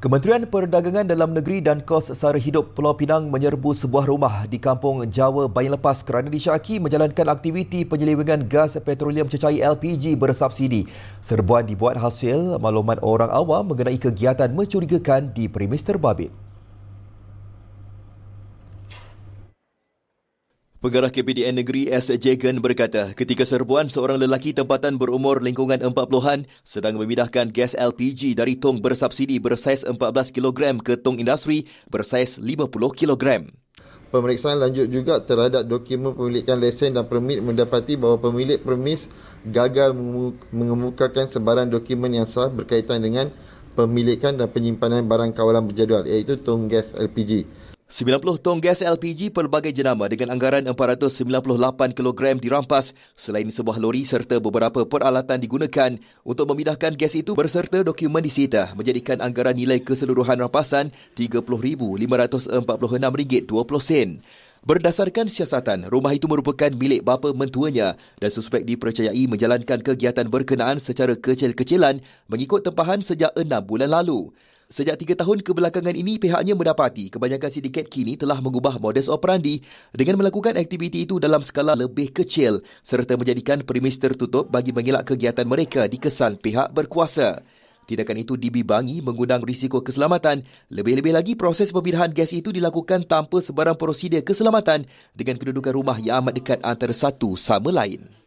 Kementerian Perdagangan Dalam Negeri dan Kos Sara Hidup Pulau Pinang menyerbu sebuah rumah di kampung Jawa Bayan Lepas kerana disyaki menjalankan aktiviti penyelewengan gas petroleum cecair LPG bersubsidi. Serbuan dibuat hasil maklumat orang awam mengenai kegiatan mencurigakan di premis terbabit. Pengarah KPDN Negeri S. Jagan berkata, ketika serbuan seorang lelaki tempatan berumur lingkungan 40-an sedang memindahkan gas LPG dari tong bersubsidi bersaiz 14 kg ke tong industri bersaiz 50 kg. Pemeriksaan lanjut juga terhadap dokumen pemilikan lesen dan permit mendapati bahawa pemilik premis gagal mengemukakan sebarang dokumen yang sah berkaitan dengan pemilikan dan penyimpanan barang kawalan berjadual iaitu tong gas LPG. 90 tong gas LPG pelbagai jenama dengan anggaran 498 kg dirampas selain sebuah lori serta beberapa peralatan digunakan untuk memindahkan gas itu berserta dokumen disita menjadikan anggaran nilai keseluruhan rampasan RM30,546.20. Berdasarkan siasatan, rumah itu merupakan milik bapa mentuanya dan suspek dipercayai menjalankan kegiatan berkenaan secara kecil-kecilan mengikut tempahan sejak enam bulan lalu. Sejak tiga tahun kebelakangan ini, pihaknya mendapati kebanyakan sindiket kini telah mengubah modus operandi dengan melakukan aktiviti itu dalam skala lebih kecil serta menjadikan premis tertutup bagi mengelak kegiatan mereka dikesan pihak berkuasa. Tindakan itu dibibangi mengundang risiko keselamatan. Lebih-lebih lagi, proses pemindahan gas itu dilakukan tanpa sebarang prosedur keselamatan dengan kedudukan rumah yang amat dekat antara satu sama lain.